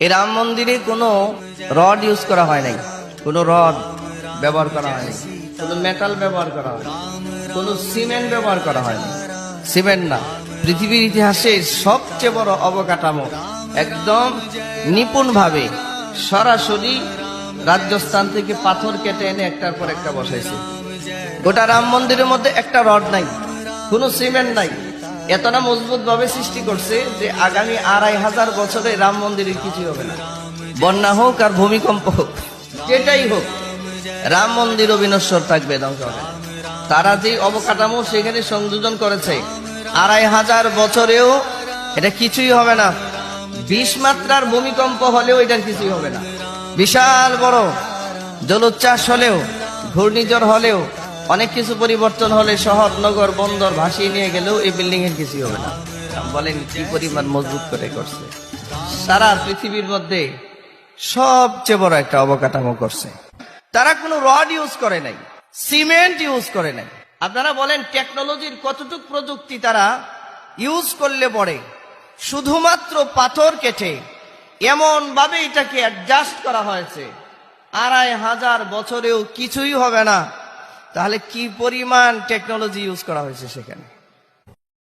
এই রাম মন্দিরে কোনো রড ইউজ করা হয় নাই। কোনো রড ব্যবহার করা হয়নি কোনো মেটাল ব্যবহার করা হয় কোনো সিমেন্ট ব্যবহার করা হয়নি সিমেন্ট না। পৃথিবীর ইতিহাসে সবচেয়ে বড় অবকাঠামো একদম নিপুণভাবে সরাসরি রাজস্থান থেকে পাথর কেটে এনে একটার পর একটা বসাইছে। গোটা রাম মন্দিরের মধ্যে একটা রড নাই। কোনো সিমেন্ট নাই। এতটা মজবুত ভাবে সৃষ্টি করছে যে আগামী আড়াই হাজার বছরে রাম মন্দিরের কিছু হবে না। বন্যা হোক আর ভূমিকম্প হোক, যেটাই হোক, রাম মন্দির অবিনশ্বর থাকবে তারা যে অবকাঠামো সেখানে সংযোজন করেছে, আড়াই হাজার বছরেও এটা কিছুই হবে না। বিশ মাত্রার ভূমিকম্প হলেও এটার কিছুই হবে না। বিশাল বড় জলোচ্ছ্বাস হলেও, ঘূর্ণিঝড় হলেও অনেক কিছু পরিবর্তন হলে শহর, নগর, বন্দর, ভাসিয়ে নিয়ে গেলেও এই বিল্ডিং এর কিছুই হবে না। বলেন, কি পরিমাণ মজবুত করে করছে। সারা পৃথিবীর মধ্যে সবচেয়ে বড় একটা অবকাঠামো করছে। তারা কোনো রড ইউজ করে নাই, সিমেন্ট ইউজ করে নাই। আপনারা বলেন টেকনোলজির কতটুক প্রযুক্তি তারা ইউজ করলে পরে শুধুমাত্র পাথর কেটে এমন ভাবে এটাকে অ্যাডজাস্ট করা হয়েছে। আড়াই হাজার বছরেও কিছুই হবে না। তাহলে কি পরিমাণ টেকনোলজি ইউজ করা হয়েছে সেখানে?